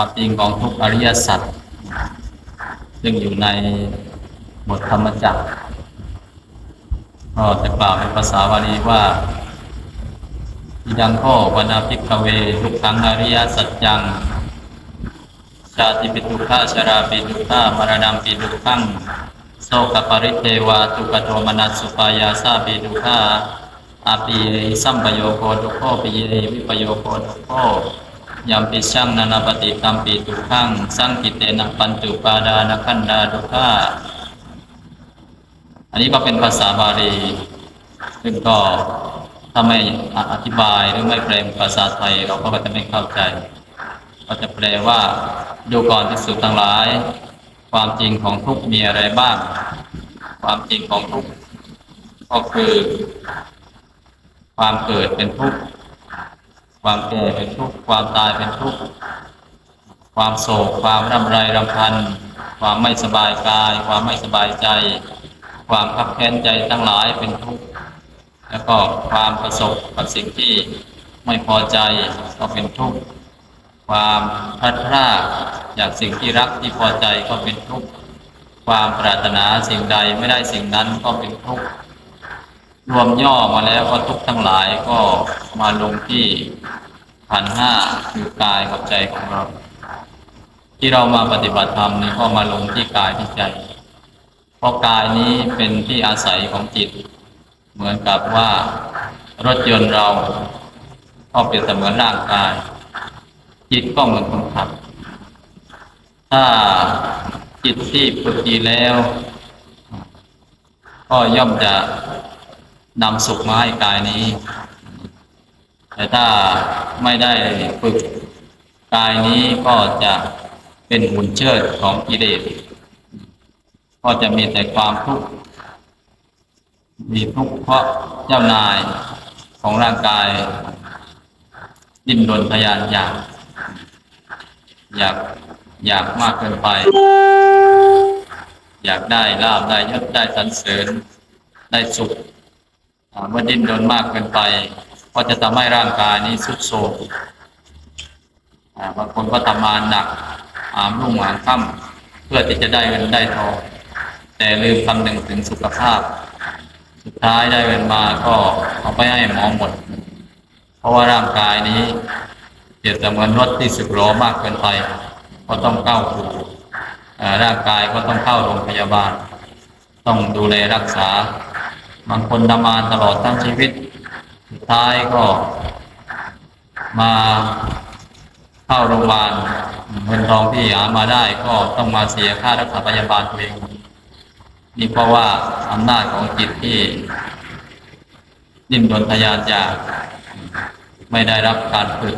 ความจริงของทุกอริยสัจซึ่งอยู่ในบทธรรมจักรก็จะกล่าวเป็นภาษาบาลีว่าอิดังโควนาพิกเว ทุกขังอริยสัจจัง ชาติปิทุกขาชราปิทุกขามรณะปิทุกขังโสกปริเทวาทุกขโทมนัสสุปายาสาปิทุกขาอาปีเยสัมปโยโคทุกโคปิเยวิปโยโคทุกโค ยามปิชังนานาปฏิตัมปิทุกขังสังกิเตนะปัญจุปาดานขันดาทุกขาอันนี้ก็เป็นภาษาบาลีซึ่งก็ถ้าไม่อธิบายหรือไม่แปลภาษาไทยเราก็จะไม่เข้าใจ ก็จะแปลว่าดูก่อนที่สุดทั้งหลาย ความจริงของทุกมีอะไรบ้าง ความจริงของทุกก็คือ ความเกิดเป็นทุกข์ ความแก่เป็นทุกข์ความตายเป็นทุกข์ความโศกความร่ำไรรำพัน ความไม่สบายกาย ความไม่สบายใจ ความขับแค้นใจทั้งหลายเป็นทุกข์แล้วก็ความประสบกับสิ่งที่ไม่พอใจก็เป็นทุกข์ความพลัดพรากจากสิ่งที่รักที่พอใจก็เป็นทุกข์ความปรารถนาสิ่งใดไม่ได้สิ่งนั้นก็เป็นทุกข์ รวมย่อมาแล้วก็ทุกทั้งหลายก็มาลงที่ขันห้าคือกายกับใจของเรา ที่เรามาปฏิบัติธรรมนี่ก็มาลงที่กายที่ใจ เพราะกายนี้เป็นที่อาศัยของจิต เหมือนกับว่ารถยนต์เราก็เป็นเสมือนร่างกาย จิตก็เหมือนคนขับ ถ้าจิตที่ฝึกดีแล้ว ก็ย่อมจะ นำสุขมาให้กายนี้ แต่ถ้าไม่ได้ฝึกกายนี้ก็จะเป็นหุ่นเชิดของกิเลสก็จะมีแต่ความทุกข์มีทุกข์เพราะเจ้านายของร่างกายดิ้นรนทะยานอยาก อยากอยากมากเกินไป อยากได้ลาบได้ยศได้สรรเสริญได้สุข เมื่อดิ้นรนมากเกินไปก็จะทำให้ร่างกายนี้สุดโทรมอ่บางคนก็ทำงานหนักหามรุ่งหามค่ำเพื่อที่จะได้เงินได้ทองแต่ลืมคำนึงถึงสุขภาพ สุดท้ายได้เงินมาก็เอาไปให้หมอหมด เพราะว่าร่างกายนี้เปรียบเสมือนรถที่สึกหรอมากเกินไป ก็ต้องเข้าสู่เอ่อร่างกายก็ต้องเข้าโรงพยาบาล ต้องดูแลรักษา บางคนทำงานตลอดทั้งชีวิต สุดท้ายก็มาเข้าโรงพยาบาลเงินทองที่หามาได้ก็ต้องมาเสียค่ารักษาพยาบาลตัวเองนี่เพราะว่าอำนาจของจิตที่ดิ้นรนทยานอยากไม่ได้รับการฝึก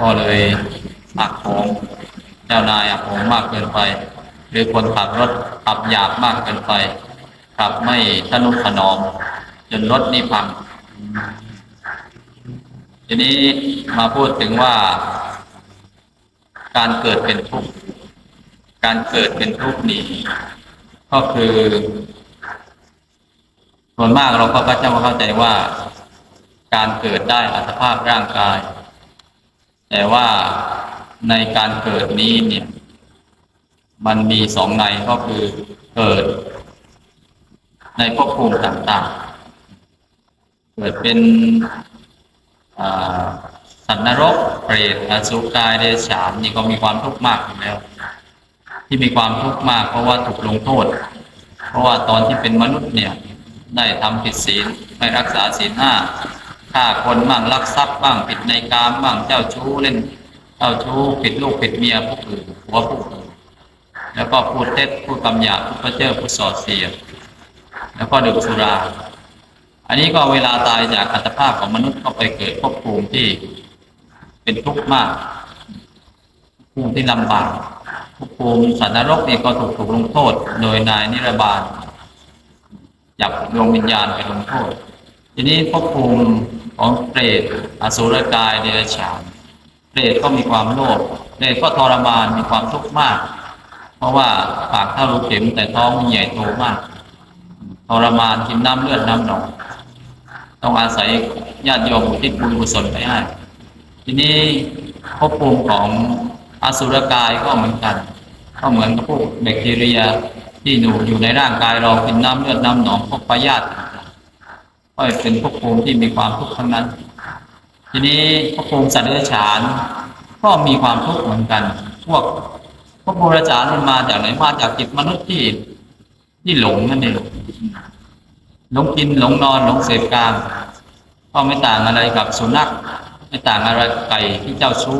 ก็เลยหักโหมเจ้านายหักโหมมากเกินไป หรือคนขับรถขับหยาบมากเกินไป ขับไม่ทนุถนอมจนรถนี่พัง ทีนี้มาพูดถึงว่า การเกิดเป็นทุกข์การเกิดเป็นทุกข์นี่ก็คือส่วนมากเราก็จะเข้าใจว่า การเกิดได้อัตภาพร่างกาย แต่ว่าในการเกิดนี้เนี่ย มันมีสองในก็คือเกิด ในภพภูมิต่างๆ เกิดเป็นสัตว์นรกเปรตอสุกายเดรัจฉานนี่ก็มีความทุกข์มากอยู่แล้ว ที่มีความทุกข์มากเพราะว่าถูกลงโทษ เพราะว่าตอนที่เป็นมนุษย์เนี่ยได้ทำผิดศีลไม่รักษาศีลห้าฆ่าคนบ้างลักทรัพย์บ้างผิดในกามบ้างเจ้าชู้เล่นเจ้าชู้ผิดลูกผิดเมียผู้อื่นหัวผู้อื่นแล้วก็พูดเท็จพูดคำหยาบพูดเพ้อเจ้อพูดส่อเสียด แล้วก็ดื่มสุรา อันนี้ก็เวลาตายจากอัตภาพของมนุษย์ก็ไปเกิดภพภูมิที่เป็นทุกข์มากภูมิที่ลำบากภพภูมิสัตว์นรกนี่ก็ถูกถูกลงโทษ โดยนายนิรบาลจับดวงวิญญาณไปลงโทษ ทีนี้ภพภูมิของเปรตอสุรกายเดรัจฉานเปรตก็มีความโลภเปรตก็ทรมานมีความทุกข์มาก เพราะว่าปากเท่ารูเข็มแต่ท้องใหญ่โตมาก ทรมานกินน้ำเลือดน้ำหนอง ต้องอาศัยญาติโยมที่บุญกุศลไปให้ทีนี้ภพภูมิของอสุรกายก็เหมือนกัน ก็เหมือนกับพวกแบคทีเรียที่อยู่อยู่ในร่างกายเรากินน้ำเลือดน้ำหนองพวกพยาธิก็เป็นภพภูมิที่มีความทุกข์ทั้งนั้น ทีนี้ภพภูมิสัตว์เดรัจฉาน ก็มีความทุกข์เหมือนกัน พวกพภูมิเดรัจฉานมันมาจากไหนมาจากจิตมนุษย์ที่ ที่หลงนั่นเองหลงกินหลงนอนหลงเสพกามก็ไม่ต่างอะไรกับสุนัขไม่ต่างอะไรไก่ที่เจ้าชู้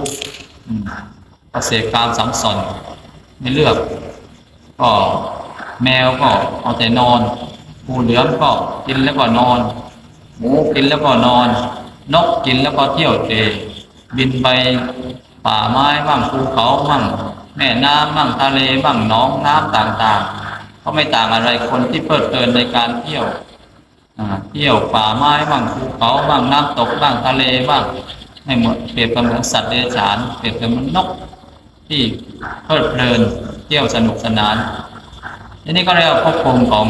ก็เสพกามสังสนไม่เลือกก็แมวก็เอาแต่นอนงูเหลือมก็กินแล้วก็นอน หมูกินแล้วก็นอน นกกินแล้วก็เที่ยวเตะบินไปป่าไม้บ้างภูเขาบ้างแม่น้ำบ้างทะเลบ้างหนองน้ำต่างๆ ก็ไม่ต่างอะไรคนที่เพลิดเพลินในการเที่ยวเที่ยวป่าไม้บ้างภูเขาบ้างน้ำตกบ้างทะเลบ้างให้เหมือนเปรียบเหมือนสัตว์เดรัจฉานเปรียบเหมือนนก ที่เพลิดเพลินเที่ยวสนุกสนานอันนี้ก็เรียกว่าภพภูมิของ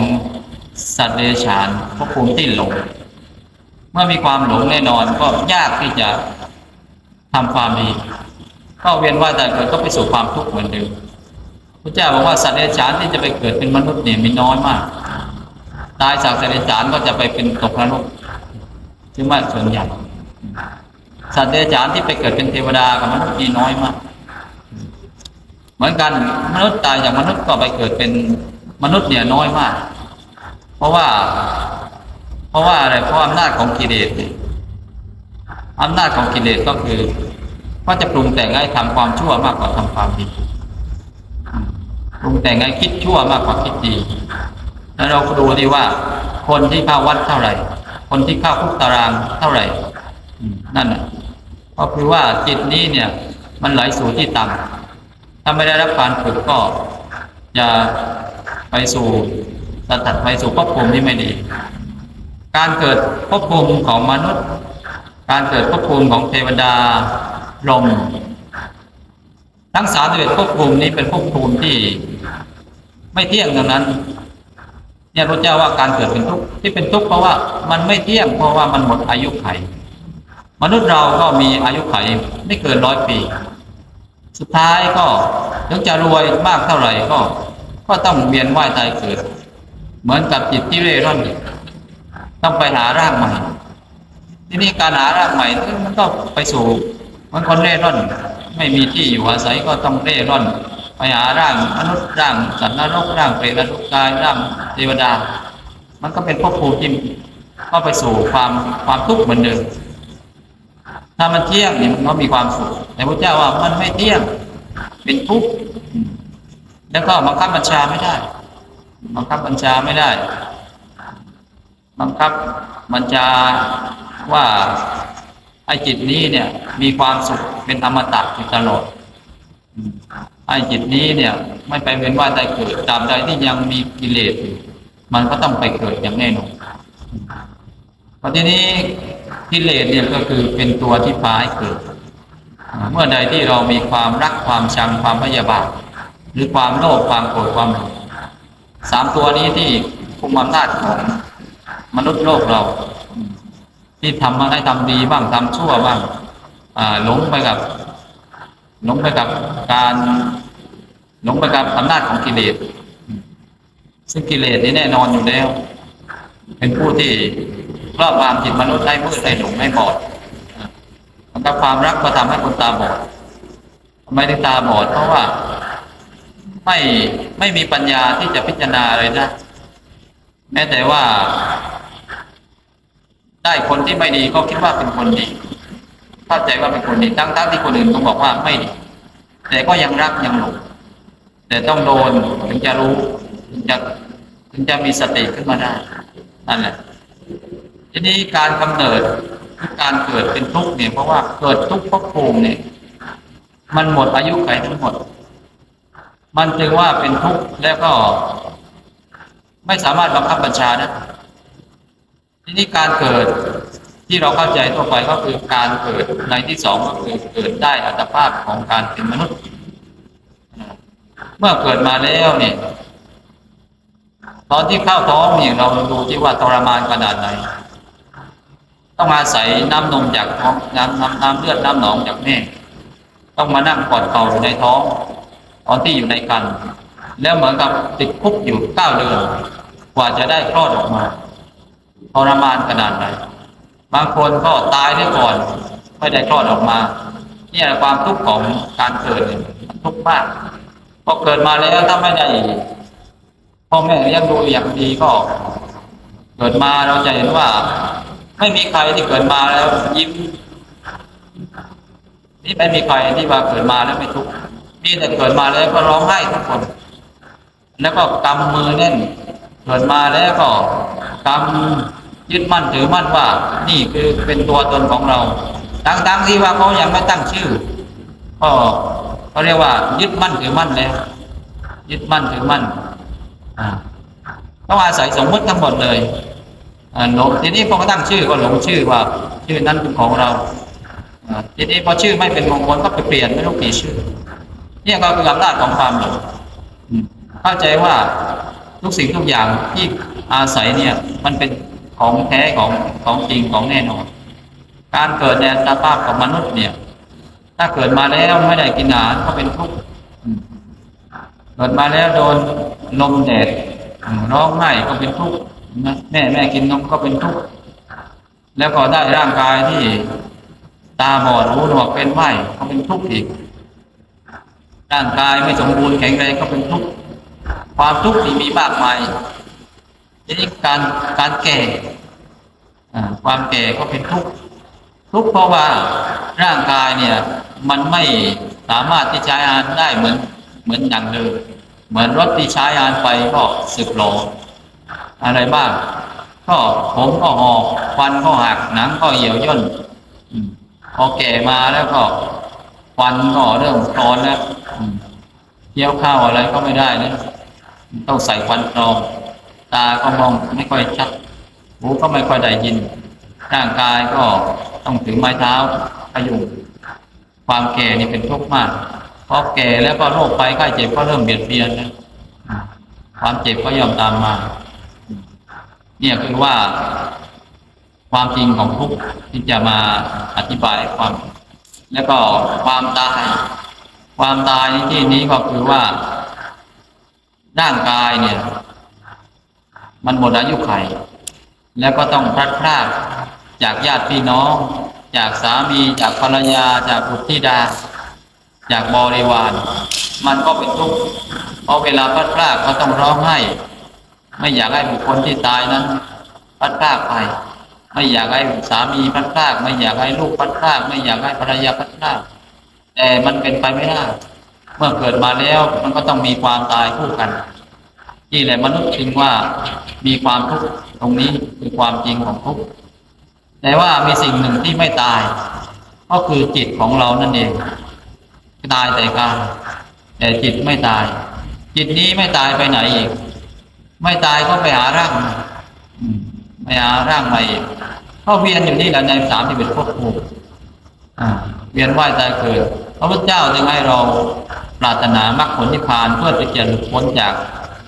สัตว์เดรัจฉานภพภูมิที่หลง เมื่อมีความหลงแน่นอนก็ยากที่จะทำความดีก็เวียนว่ายแต่เกิดก็ไปสู่ความทุกข์เหมือนเดิม พระเจ้าบอกว่าสัตว์เดรัจฉานที่จะไปเกิดเป็นมนุษย์เนี่ยมีน้อยมาก ตายจากสัตว์เดรัจฉานก็จะไปเป็นตกนรกซึ่งมากส่วนใหญ่สัตว์เดรัจฉานที่ไปเกิดเป็นเทวดากับมนุษย์มีน้อยมาก เหมือนกันมนุษย์ตายจากมนุษย์ก็ไปเกิดเป็นมนุษย์เนี่ยน้อยมาก เพราะว่า เพราะว่าอะไรเพราะอำนาจของกิเลสอำนาจของกิเลสก็คือก็จะปรุงแต่งให้ทำความชั่วมากกว่าทำความดี ปรุงแต่งให้คิดชั่วมากกว่าคิดดี แล้วเราก็ดูดีว่า คนที่เข้าวัดเท่าไหร่ คนที่เข้าคุกตารางเท่าไหร่นั่นน่ะก็คือว่าจิตนี้เนี่ย มันไหลสู่ที่ต่ำถ้าไม่ได้รับการฝึกก็จะไปสู่สถัดไปสู่ภพภูมิที่ไม่ดี การเกิดภพภูมิของมนุษย์ การเกิดภพภูมิของเทวดาลม ทั้งสามสิบเอ็ดภพภูมินี้เป็นภพภูมิที่ไม่เที่ยงดังนั้น เนี่ยพระเจ้าว่าการเกิดเป็นทุกข์ที่เป็นทุกข์เพราะว่ามันไม่เที่ยงเพราะว่ามันหมดอายุไข มนุษย์เราก็มีอายุไขไม่เกินร้อยปี สุดท้ายก็ถึงจะรวยมากเท่าไหร่ก็ ก็ต้องเวียนว่ายตายเกิด เหมือนกับจิตที่เร่ร่อนต้องไปหาร่างใหม่ที่นี้การหาร่างใหม่มันก็ไปสู่มือนคนเร่ร่อน ไม่มีที่อยู่อาศัยก็ต้องเร่ร่อน ไปหาร่างมนุษย์ร่างสัตว์นรกร่างเปรตนรกกายร่างเทวดา มันก็เป็นภพภูมิที่ก็ไปสู่ความความทุกข์เหมือนเดิมถ้ามันเที่ยงเนี่ยมันก็มีความสุขแต่พระเจ้าว่ามันไม่เที่ยงเป็นทุกข์แล้วก็บังคับบัญชาไม่ได้บังคับบัญชาไม่ได้บังคับบัญชาว่า ไอ้จิตนี้เนี่ย มีความสุขเป็นอมตะอยู่ตลอดไอ้จิตนี้เนี่ย ไม่ไปเวียนว่ายตายเกิดตาบใดที่ยังมีกิเลสมันก็ต้องไปเกิดอย่างแน่นอนเพราะทีนี้กิเลสเนี่ยก็คือเป็นตัวที่พาให้เกิด เมื่อใดที่เรามีความรักความชังความพยาบาทหรือความโลภความโกรธความหลงสามตัวนี้ที่คุมอำนาจของมนุษย์โลกเรา ที่ทำมาให้ทำดีบ้างทำชั่วบ้างอ่าหลงไปกับหลงไปกับการหลงไปกับอำนาจของกิเลส ซึ่งกิเลสนี่แน่นอนอยู่แล้ว เป็นผู้ที่ครอบงำจิตมนุษย์ให้มืดให้หลงให้บอดมันก็ความรักก็ทำให้คนตาบอดทำไมถึงตาบอดเพราะว่า ไม่ไม่มีปัญญาที่จะพิจารณาเลยนะแม้แต่ว่า ได้คนที่ไม่ดีก็คิดว่าเป็นคนดีเข้าใจว่าเป็นคนดีทั้งทั้งที่คนอื่นก็บอกว่าไม่ดี แต่ก็ยังรักยังหลงแต่ต้องโดนถึงจะรู้ถึงจะถึงจะมีสติขึ้นมาได้นั่นแหละทีนี้การกำเนิดการเกิดเป็นทุกข์เนี่ยเพราะว่าเกิดทุกข์เพราะภูมิเนี่ยมันหมดอายุไขทั้งหมด มันจึงว่าเป็นทุกข์แล้วก็ ไม่สามารถบังคับบัญชาได้ ทีนี้การเกิดที่เราเข้าใจทั่วไปก็คือการเกิดในที่สองก็คือเกิดได้อัตภาพของการเป็นมนุษย์ เมื่อเกิดมาแล้วเนี่ยตอนที่เข้าท้องเนี่ยเราดูที่ว่าทรมานขนาดไหนต้องอาศัยน้ำนมจากท้องน้ำน้ำน้ำเลือดน้ำหนองจากแม่ต้องมานั่งกอดเข่าอยู่ในท้อง ตอนที่อยู่ในกันแล้วเหมือนกับติดคุกอยู่เก้าเดือนกว่าจะได้คลอดออกมา ทรมานขนาดไหน บางคนก็ตายได้ก่อน ไม่ได้คลอดออกมาเนี่ยความทุกข์ของการเกิดเนี่ยมันทุกข์มากพอเกิดมาแล้วถ้าไม่ได้พ่อแม่เลี้ยงดูอย่างดีก็ เกิดมาเราจะเห็นว่า ไม่มีใครที่เกิดมาแล้วยิ้มนี่ไม่มีใครที่ว่าเกิดมาแล้วไม่ทุกข์มีแต่เกิดมาแล้วก็ร้องไห้ทุกคน แล้วก็กำมือแน่น เกิดมาแล้วก็กำ ยึดมั่นถือมั่นว่า นี่คือเป็นตัวตนของเราทั้งๆที่ว่าเขายังไม่ตั้งชื่อก็เขาเรียกว่า ยึดมั่นถือมั่นแล้วยึดมั่นถือมั่นต้องอาศัยสมมติทั้งหมดเลยอ่าหลงทีนี้พอเขาตั้งชื่อก็หลงชื่อว่า ชื่อนั้นเป็นของเราทีนี้พอชื่อไม่เป็นมงคลก็ไปเปลี่ยนไม่รู้กี่ชื่อเนี่ยก็คืออำนาจของความหลงเข้าใจว่าทุกสิ่งทุกอย่างที่อาศัยเนี่ย มันเป็น ของแท้ของของจริงของแน่นอน การเกิดในอัตภาพของมนุษย์เนี่ย ถ้าเกิดมาแล้วไม่ได้กินอาหารก็เป็นทุกข์เกิดมาแล้วโดนลมแดดร้องไห้ก็เป็นทุกข์แม่แม่กินนมก็เป็นทุกข์แล้วก็ได้ร่างกายที่ตาบอดหูหนวกเป็นไหวก็เป็นทุกข์อีก ร่างกายไม่สมบูรณ์แข็งแรงก็เป็นทุกข์ความทุกข์ที่มีมากมาย ทีนี้การการแก่ความแก่ก็เป็นทุกข์ทุกข์เพราะว่าร่างกายเนี่ยมันไม่สามารถที่ใช้งานได้เหมือนเหมือนอย่างเดิมเหมือนรถที่ใช้งานไปก็สึกหรออะไรบ้าง ก็ผมก็หอกฟันก็หักหนังก็เหี่ยวย่นพอแก่มาแล้วก็ฟันก็เริ่มคลอนแล้วเคี้ยวข้าวอะไรก็ไม่ได้นะต้องใส่ฟันกรอง ตาก็มองไม่ค่อยชัด หูก็ไม่ค่อยได้ยิน ร่างกายก็ต้องถือไม้เท้าพยุงความแก่นี่เป็นทุกข์มากพอแก่แล้วก็โรคไปไข้เจ็บก็เริ่มเบียดเบียนนะความเจ็บก็ยอมตามมา เนี่ยคือว่า ความจริงของทุกข์ที่จะมาอธิบายความ แล้วก็ความตายความตายในที่นี้ก็คือว่าร่างกายเนี่ย มันหมดอายุไข แล้วก็ต้องพลัดพรากจากญาติพี่น้อง จากสามีจากภรรยา จากบุตรธิดา จากบริวาร มันก็เป็นทุกข์เพราะเวลาพลัดพรากก็ต้องร้องไห้ ไม่อยากให้บุคคลที่ตายนั้นพลัดพรากไป ไม่อยากให้สามีพลัดพราก ไม่อยากให้ลูกพลัดพราก ไม่อยากให้ภรรยาพลัดพรากแต่มันเป็นไปไม่ได้ เมื่อเกิดมาแล้วมันก็ต้องมีความตายคู่กัน นี่แหละมนุษย์จึงว่ามีความทุกข์ตรงนี้คือความจริงของทุกข์แต่ว่ามีสิ่งหนึ่งที่ไม่ตาย ก็คือจิตของเรานั่นเองตายแต่กายแต่จิตไม่ตาย จิตนี้ไม่ตายไปไหนอีก ไม่ตายก็ไปหาร่างใหม่ไปหาร่างใหม่อีกก็เวียนอยู่นี่แหละในสามที่เป็นภพภูมิเวียนว่ายตายเกิดพระพุทธเจ้าจึงให้เราปรารถนามรรคผลนิพพานเพื่อที่จะหลุดพ้นจาก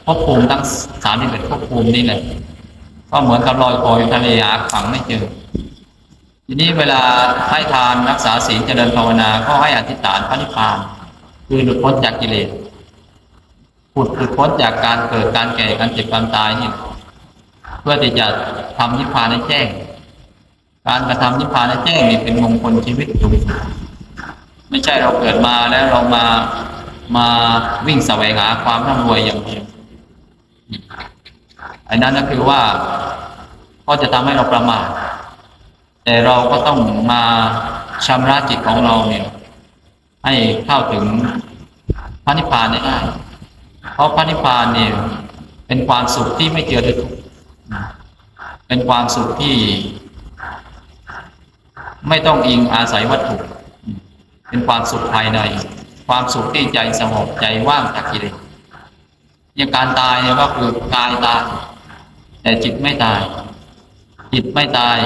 ภพภูมิทั้งสามที่เป็นภพภูมินี่แหละก็เหมือนกับลอยคออยู่ทะเลหาฝังไม่เจอ ทีนี้เวลาให้ทานรักษาศีลเจริญภาวนาก็ให้อธิษฐานพระนิพพาน คือหลุดพ้นจากกิเลสผุดหลุดพ้นจากการเกิดการแก่การเจ็บการตายนี่เพื่อที่จะทำนิพพานให้แจ้ง การกระทำนิพพานให้แจ้งนี่เป็นมงคลชีวิตสูงสุดไม่ใช่เราเกิดมาแล้วเรามามาวิ่งแสวงหาความร่ำรวยอย่างเดียว อันนั้นก็คือว่าก็จะทำให้เราประมาทแต่เราก็ต้องมาชำระจิตของเราเนี่ย ให้เข้าถึงพระนิพพานได้ง่ายเพราะพระนิพพานเนี่ย เป็นความสุขที่ไม่เจือด้วยทุกข์เป็นความสุขที่ ไม่ต้องอิงอาศัยวัตถุ เป็นความสุขภายใน ความสุขที่ใจสงบใจว่างจากกิเลส อย่างการตายเนี่ยก็คือกายตาย แต่จิตไม่ตาย จิตไม่ตาย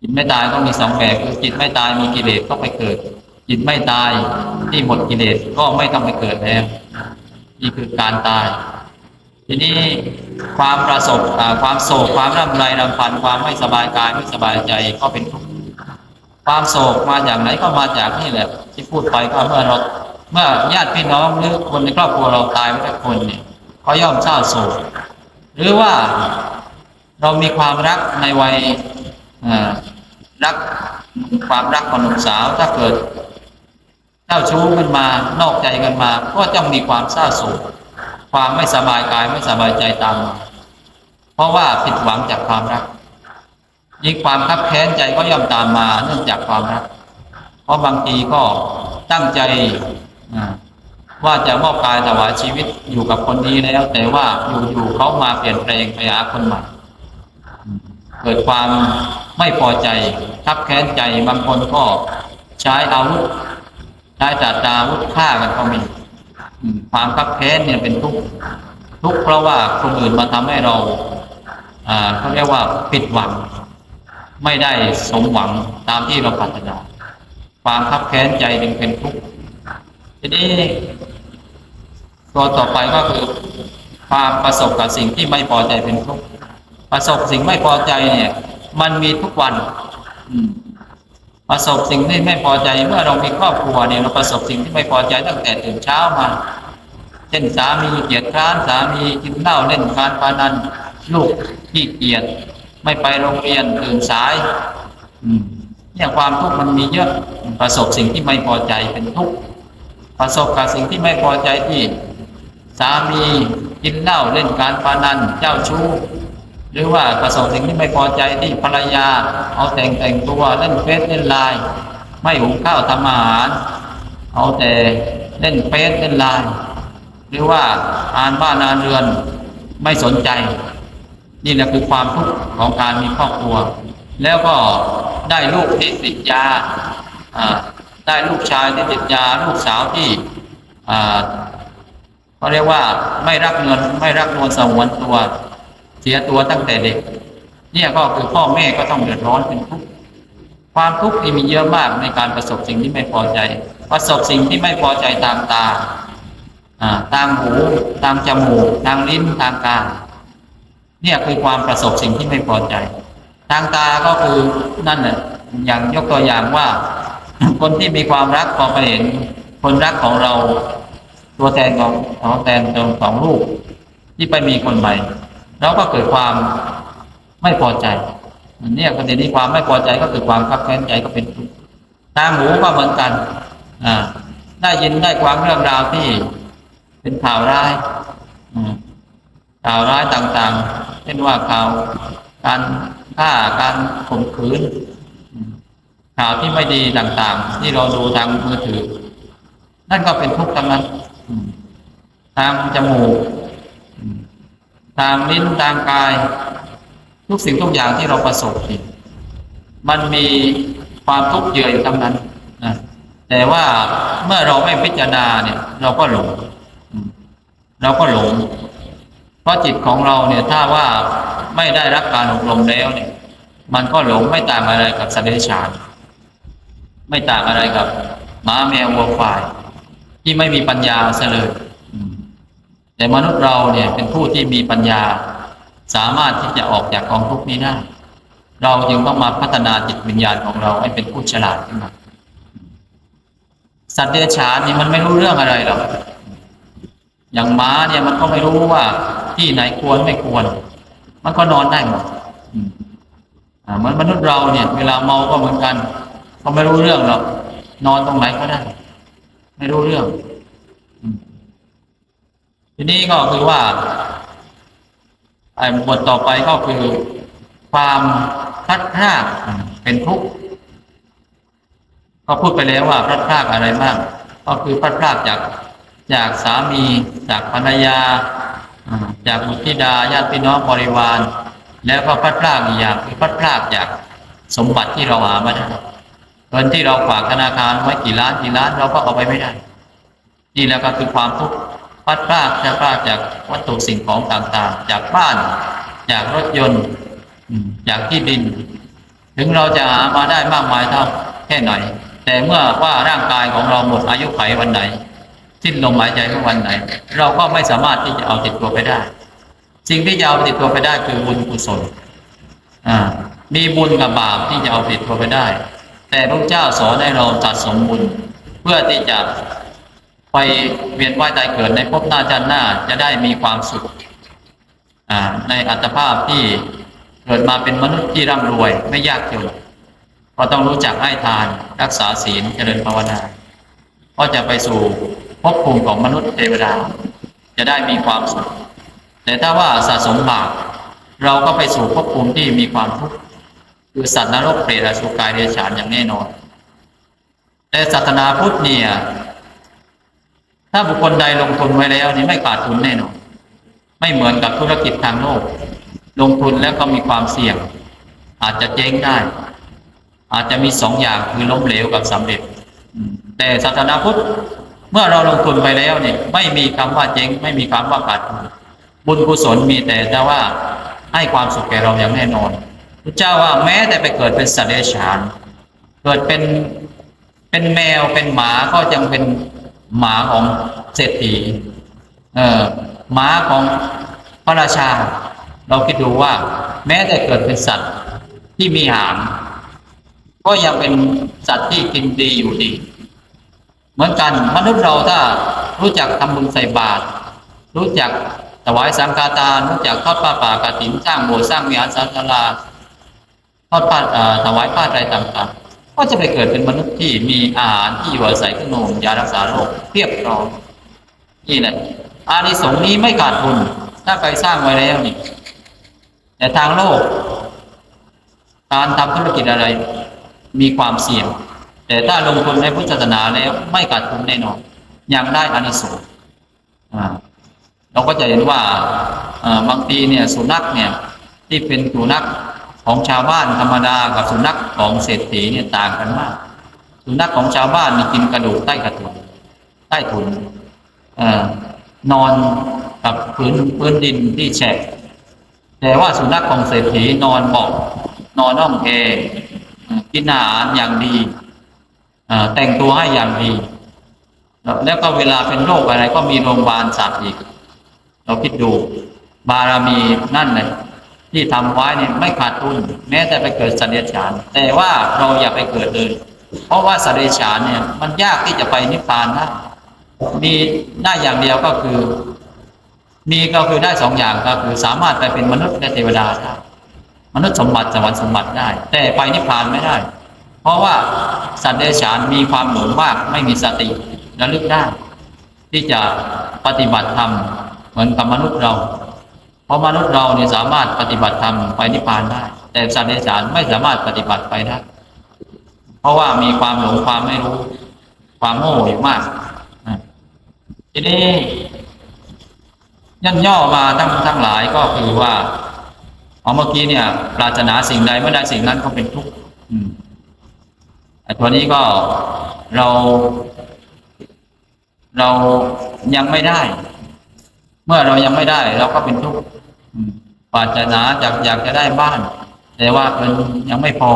จิตไม่ตายก็มีสองแบบคือจิตไม่ตายมีกิเลสก็ไปเกิด จิตไม่ตายที่หมดกิเลสก็ไม่ต้องไปเกิดแล้วนี่คือการตาย ทีนี้ความประสบความโศกความร่ำไรรำพันความไม่สบายกายไม่สบายใจก็เป็นทุกข์ความโศกมาจากไหนก็มาจากนี่แหละที่พูดไปก็เมื่อเรา เมื่อญาติพี่น้องหรือคนในครอบครัวเราตายไปทุกคนเนี่ยก็ย่อมเศร้าโศกหรือว่าเรามีความรักในวัยรักความรักของหนุ่มสาวถ้าเกิดเจ้าชู้กันมานอกใจกันมา ก็จะมีความเศร้าโศกความไม่สบายกายไม่สบายใจตามมาเพราะว่าผิดหวังจากความรักยิ่งความคับแค้นใจก็ย่อมตามมาเนื่องจากความรัก เพราะบางทีก็ตั้งใจ ว่าจะมอบกายถวายชีวิตอยู่กับคนนี้แล้ว แต่ว่าอยู่ๆเขามาเปลี่ยนแปลงไปหาคนใหม่เกิดความไม่พอใจคับแค้นใจบางคนก็ใช้อาวุธใช้จัดดาวุธฆ่ากันก็มีความคับแค้นเนี่ยเป็นทุกข์ทุกข์เพราะว่าคนอื่นมาทำให้เราอ่าเขาเรียกว่าผิดหวัง ไม่ได้สมหวังตามที่เราปรารถนา ความคับแค้นใจจึงเป็นทุกข์ ทีนี้ตัวต่อไปก็คือความประสบกับสิ่งที่ไม่พอใจเป็นทุกข์ประสบสิ่งไม่พอใจเนี่ย มันมีทุกวันประสบสิ่งที่ไม่พอใจเมื่อเรามีครอบครัวเนี่ยเราประสบสิ่งที่ไม่พอใจตั้งแต่ตื่นเช้ามา เช่นสามีเกียจคร้านสามีกินเหล้าเล่นการพนันลูกขี้เกียจไม่ไปโรงเรียนตื่นสายเนี่ยความทุกข์มันมีเยอะประสบสิ่งที่ไม่พอใจเป็นทุกข์ ประสบกับสิ่งที่ไม่พอใจที่สามีกินเหล้าเล่นการพนันเจ้าชู้ หรือว่าประสบสิ่งที่ไม่พอใจที่ภรรยา เอาแต่งแต่งตัวเล่นเฟซเล่นไลน์ไม่หุงข้าวทำอาหาร เอาแต่เล่นเฟซเล่นไลน์หรือว่าอ่านบ้านอ่านเรือนไม่สนใจ นี่แหละคือความทุกข์ของการมีครอบครัว แล้วก็ได้ลูกที่ติดยาอ่า ได้ลูกชายที่ติดยาลูกสาวที่เขาเรียกว่าไม่รักเงินไม่รักนวลสงวนตัว เสียตัวตั้งแต่เด็ก เนี่ยก็คือพ่อแม่ก็ต้องเดือดร้อนเป็นทุกข์ความทุกข์ที่มีเยอะมากในการประสบสิ่งที่ไม่พอใจ ประสบสิ่งที่ไม่พอใจทางตาอ่าทางหูทางจมูกทางลิ้นทางกายเนี่ยคือความประสบสิ่งที่ไม่พอใจ ทางตาก็คือนั่นแหละอย่างยกตัวอย่างว่า คนที่มีความรักพอไปเห็นคนรักของเรา ตัวแทนของของแทนของลูกที่ไปมีคนใหม่เราก็เกิดความไม่พอใจเนี่ยประเด็นนี้ความไม่พอใจก็คือความคับแค้นใจก็เป็นทุกข์ทาหูก็เหมือนกัน อ่า ได้ยินได้ความเรื่องราวที่เป็นข่าวร้ายข่าวร้ายต่างๆ เช่นว่าข่าวการฆ่าการข่มขืน ข่าวที่ไม่ดีต่างๆ ที่เราดูทางมือถือ นั่นก็เป็นทุกข์ทั้งนั้นอืมทางจมูกอืมทางลิ้นทางกาย ทุกสิ่งทุกอย่างที่เราประสบมันมีความทุกข์เยืออยู่ทั้งนั้นนะแต่ว่าเมื่อเราไม่พิจารณาเนี่ย เราก็หลงเราก็หลง เพราะจิตของเราเนี่ย ถ้าว่าไม่ได้รับการอบรมแล้วเนี่ย มันก็หลงไม่ต่างอะไรกับสัตว์เดรัจฉาน ไม่ต่างอะไรกับหมาแมววัวควาย ที่ไม่มีปัญญาเสลยแต่มนุษย์เราเนี่ยเป็นผู้ที่มีปัญญา สามารถที่จะออกจากกองทุกข์นี้ได้ เราจึงต้องมาพัฒนาจิตวิญญาณของเราให้เป็นผู้ฉลาดขึ้นมาสัตว์เดรัจฉานนี่มันไม่รู้เรื่องอะไรหรอกอย่างม้าเนี่ยมันก็ไม่รู้ว่า ที่ไหนควรไม่ควร มันก็นอนได้หมดเหมือนมนุษย์เราเนี่ย เวลาเมาก็เหมือนกัน ก็ไม่รู้เรื่องหรอกนอนตรงไหนก็ได้ ไม่รู้เรื่อง ทีนี้ก็คือว่าไอ้บทต่อไปก็คือ ความพัดพรากเป็นทุกข์ก็พูดไปแล้วว่าพลัดพรากอะไรบ้างก็คือพลัดพรากจากจากสามี จากภรรยา จากบุตรธิดาญาติพี่น้องบริวาร แล้วก็พลัดพรากอีกอย่างคือพลัดพรากจากสมบัติที่เราหามาได้ เงินที่เราฝากธนาคารไว้กี่ล้านกี่ล้านเราก็เอาไปไม่ได้ นี่แหละก็คือความทุกข์พัดพรากจะพรากจากวัตถุสิ่งของต่างๆ จากบ้าน จากรถยนต์อืมจากที่ดิน ถึงเราจะหามาได้มากมายเท่าแค่ไหน แต่เมื่อว่าร่างกายของเราหมดอายุไขวันไหน สิ้นลมหายใจเมื่อวันไหน เราก็ไม่สามารถที่จะเอาติดตัวไปได้ สิ่งที่จะเอาติดตัวไปได้คือบุญกุศลอ่ามีบุญกับบาปที่จะเอาติดตัวไปได้ แต่พระเจ้าสอนให้เราตัดสมบุญเพื่อที่จะไปเวียนว่ายตายเกิดในภพหน้าชาติหน้าจะได้มีความสุขในอัตภาพที่เกิดมาเป็นมนุษย์ที่ร่ำรวยไม่ยากจนก็ต้องรู้จักให้ทานรักษาศีลเจริญภาวนา ก็จะไปสู่ภพภูมิของมนุษย์เทวดา จะได้มีความสุข แต่ถ้าว่าสะสมบาปเราก็ไปสู่ภพภูมิที่มีความทุกข์ คือสัตว์นรกเปรตอสุกายเดรัจฉานอย่างแน่นอน แต่ศาสนาพุทธเนี่ยถ้าบุคคลใดลงทุนไว้แล้วนี่ไม่ขาดทุนแน่นอนไม่เหมือนกับธุรกิจทางโลก ลงทุนแล้วก็มีความเสี่ยง อาจจะเจ๊งได้ อาจจะมีสองอย่างคือล้มเหลวกับสำเร็จแต่ศาสนาพุทธเมื่อเราลงทุนไปแล้วเนี่ย ไม่มีคำว่าเจ๊ง ไม่มีคำว่าขาดทุนบุญกุศลมีแต่จะว่าให้ความสุขแก่เราอย่างแน่นอน พระเจ้าว่าแม้แต่ไปเกิดเป็นสัตว์เดรัจฉานเกิดเป็นเป็นแมวเป็นหมาก็ยังเป็นหมาของเศรษฐีเออหมาของพระราชา เราคิดดูว่า แม้แต่เกิดเป็นสัตว์ที่มีหางก็ยังเป็นสัตว์ที่กินดีอยู่ดี เหมือนกันมนุษย์เราถ้ารู้จักทำบุญใส่บาตรรู้จักถวายสังฆทานรู้จักทอดผ้าป่ากฐินสร้างโบสถ์สร้างวิหารศาลา ทอดผ้าถวายผ้าอะไรต่างๆ ก็จะไปเกิดเป็นมนุษย์ที่มีอาหารที่อยู่อาศัยขนมยารักษาโรคเพียบพร้อมนี่แหละอานิสงส์นี้ไม่ขาดทุน ถ้าใครสร้างไว้แล้วนี่แต่ทางโลก การทำธุรกิจอะไรมีความเสี่ยง แต่ถ้าลงทุนในพุทธศาสนาแล้วไม่ขาดทุนแน่นอนยังได้อานิสงส์เราก็จะเห็นว่าอ่าบางทีเนี่ยสุนัขเนี่ยที่เป็นสุนัข ของชาวบ้านธรรมดากับสุนัขของเศรษฐีเนี่ยต่างกันมาก สุนัขของชาวบ้านนี่กินกระดูกใต้กระถุนใต้ถุนอนอนกับพื้นพื้นดินที่แฉะแต่ว่าสุนัขของเศรษฐีนอนเบาะนอนห้องแอร์เอ่อกินอาหารอย่างดีแต่งตัวให้อย่างดีแล้วแล้วก็เวลาเป็นโรคอะไรก็มีโรงพยาบาลสัตว์อีก เราคิดดูบารมีนั่นเลย ที่ทำไว้เนี่ยไม่ขาดทุนแม้แต่ไปเกิดสัตว์เดรัจฉาน แต่ว่าเราอย่าไปเกิดเลย เพราะว่าสัตว์เดรัจฉานเนี่ยมันยากที่จะไปนิพพานนะมีได้อย่างเดียวก็คือ มีก็คือได้สองอย่างก็คือสามารถไปเป็นมนุษย์และเทวดาได้มนุษย์สมบัติสวรรค์สมบัติได้ แต่ไปนิพพานไม่ได้ เพราะว่าสัตว์เดรัจฉานมีความหลงมากไม่มีสติระลึกได้ที่จะปฏิบัติธรรมเหมือนกับมนุษย์เรา ราะมนุษย์เราเนี่ยสามารถปฏิบัติธรรมไปนิพพานได้ แต่สัตว์เดรัจฉานไม่สามารถปฏิบัติไปได้ เพราะว่ามีความหลงความไม่รู้ ความโง่อยู่มากทีนี้ย่นย่อมาทั้งทั้งหลายก็คือว่าเอาเมื่อกี้เนี่ยปรารถนาสิ่งใดเมื่อใดสิ่งนั้นก็เป็นทุกข์อืมไอ้ตัวนี้ก็เรา เรายังไม่ได้ เมื่อเรายังไม่ได้ เราก็เป็นทุกข์ ปรารถนาอยากอยากจะได้บ้าน แต่ว่ามันยังไม่พอ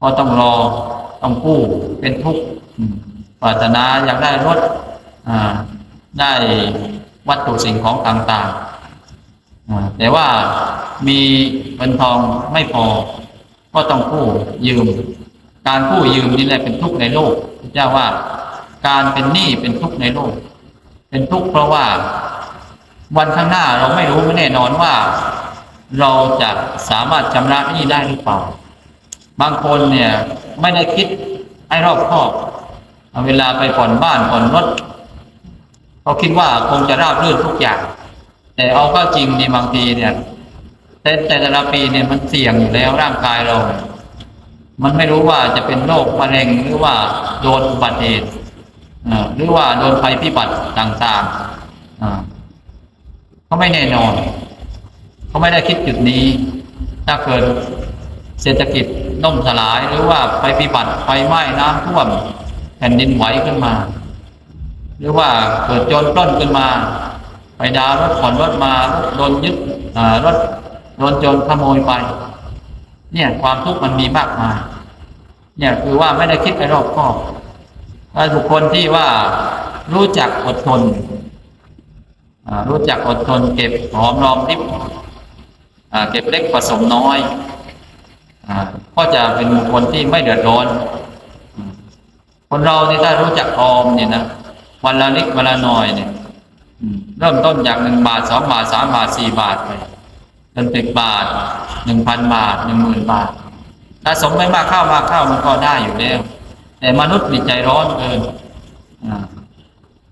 ก็ต้องรอต้องกู้เป็นทุกข์ปรารถนาอยากได้รถได้วัตถุสิ่งของต่างๆแต่ว่ามีเงินทองไม่พอ ก็ต้องกู้ยืม การกู้ยืมนี่แหละเป็นทุกข์ในโลกพระเจ้าว่าการเป็นหนี้เป็นทุกข์ในโลก เป็นทุกข์เพราะว่า วันข้างหน้าเราไม่รู้ไม่แน่นอนว่า เราจะสามารถชำระหนี้ได้หรือเปล่า บางคนเนี่ยไม่ได้คิดให้รอบคอบเวลาไปผ่อนบ้านผ่อนรถเขาคิดว่าคงจะราบรื่นทุกอย่าง แต่เอาเข้าจริงในบางทีเนี่ยแต่แต่แต่ละปีเนี่ยมันเสี่ยงอยู่แล้วร่างกายเรา มันไม่รู้ว่าจะเป็นโรคมะเร็งหรือว่าโดนอุบัติเหตุหรือว่าโดนภัยพิบัติต่างๆ เขาไม่แน่นอน เขาไม่ได้คิดจุดนี้ ถ้าเกิดเศรษฐกิจล่มสลายหรือว่าไฟพิบัติไฟไหม้น้ำท่วมแผ่นดินไหวขึ้นมา หรือว่าเกิดโจรปล้นขึ้นมา ไปดาวรถผ่อนรถมารถโดนยึดรถโดนโจรขโมยไป เนี่ยความทุกข์มันมีมากมายเนี่ยคือว่าไม่ได้คิดไปรอบคอบถ้าบุคคลที่ว่ารู้จักอดทน รู้จักอดทนเก็บหอมรอมริบเก็บเล็กผสมน้อยก็จะเป็นคคลที่ไม่เดือดร้อน คนเราเนี่ยถ้ารู้จักออมเนี่ยนะวันละเล็กวันละน้อยเนี่ยเริ่มต้นจากหนึ่งบาทสองบาทสามบาทสี่บาทไปจนสิบบาทหนึ่งพันบาทหนึ่งหมื่นบาทถ้าสมไม่มากข้าวมากข้าวมันก็ได้อยู่แล้วแต่มนุษย์มีใจร้อนเกินอ่า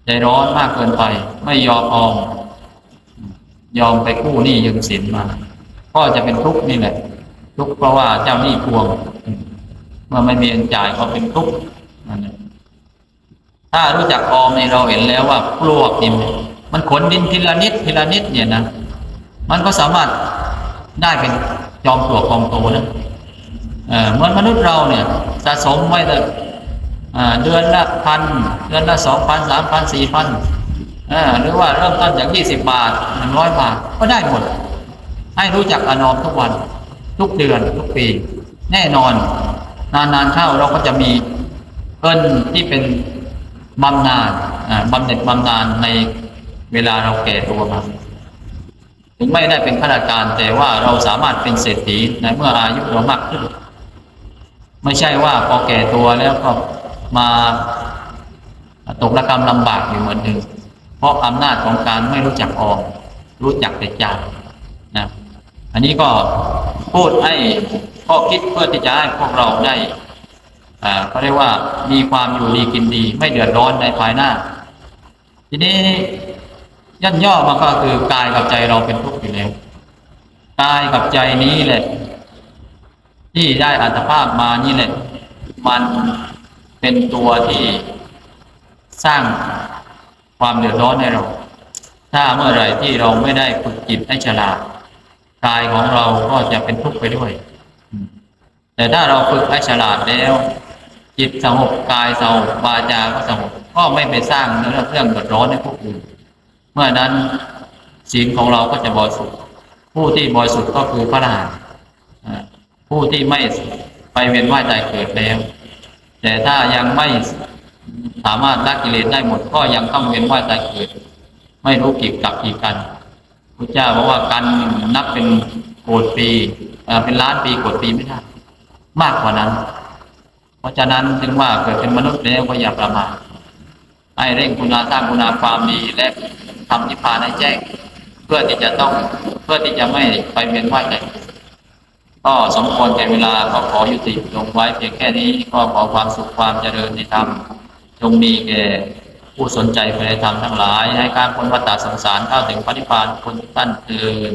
ใจร้อนมากเกินไป ไม่ยอมออมยอมไปกู้หนี้ยืมสินมา ก็จะเป็นทุกข์นี่แหละ ทุกข์เพราะว่าเจ้าหนี้ทวง เมื่อไม่มีเงินจ่ายก็เป็นทุกข์ถ้ารู้จักออมในเราเห็นแล้วว่าปลวกนี่มันขนดินทีละนิดทีละนิดเนี่ยนะมันก็สามารถได้เป็นจอมปลวกกองโตนะเอ่อเมื่อมนุษย์เราเนี่ยสะสมไว้แต่ เดือนละพันเดือนละสองพันสามพันสี่พันหรือว่าเริ่มต้นจากยี่สิบบาทหนึ่งร้อยบาทก็ได้หมด ให้รู้จักอนอมทุกวัน ทุกเดือนทุกปี แน่นอน นานๆเข้าเราก็จะมีเงินที่เป็นบำนาญอ่าบำเหน็จบำนาญในเวลาเราแก่ตัวมาถึงไม่ได้เป็นข้าราชการแต่ว่าเราสามารถเป็นเศรษฐีในเมื่ออายุเรามากขึ้น ไม่ใช่ว่าพอแก่ตัวแล้วก็ มาตกระกรรมลำบากอยู่เหมือนเดิมเพราะอำนาจของการไม่รู้จักออมรู้จักแต่จ่ายนะอันนี้ก็พูดให้ข้อคิดเพื่อที่จะให้พวกเราได้อ่าเขาเรียกว่ามีความอยู่ดีกินดี ไม่เดือดร้อนในภายหน้า ทีนี้ย่นย่อมาก็คือกายกับใจเราเป็นทุกข์อยู่แล้วกายกับใจนี้แหละ ที่ได้อัตภาพมานี่แหละ มัน เป็นตัวที่สร้างความเดือดร้อนให้เรา ถ้าเมื่อไหร่ที่เราไม่ได้ฝึกจิตให้ฉลาดกายของเราก็จะเป็นทุกข์ไปด้วย แต่ถ้าเราฝึกให้ฉลาดแล้ว จิตสงบกายสงบวาจาก็สงบก็ไม่ไปสร้างเรื่องเรื่องเดือดร้อนให้ผู้อื่นเมื่อนั้นศีลของเราก็จะบริสุทธิ์ผู้ที่บริสุทธิ์ก็คือพระอรหันต์ผู้ที่ไม่ไปเวียนว่ายตายเกิดแล้ว แต่ถ้ายังไม่สามารถละกิเลสได้หมด ก็ยังต้องเวียนว่ายตายเกิด ไม่รู้กี่กับกี่กันพระเจ้าบอกว่าการนับเป็นโกดปีเป็นล้านปีโกดปีไม่ได้มากกว่านั้น เพราะฉะนั้นจึงว่าเกิดเป็นมนุษย์แล้วก็อย่าประมาทให้เร่งคุณาสร้างคุณาความดีและทำนิพพานให้แจ้ง เพื่อที่จะต้องเพื่อที่จะไม่ไปเวียนว่ายใจ ก็สมควรแก่เวลาก็ขอยุติลงไว้เพียงแค่นี้ก็ขอความสุขความเจริญในธรรมจงมีแก่ผู้สนใจในธรรมทั้งหลาย ให้การพ้นวัฏสงสารเข้าถึงพระนิพพานคนตั้นเตือน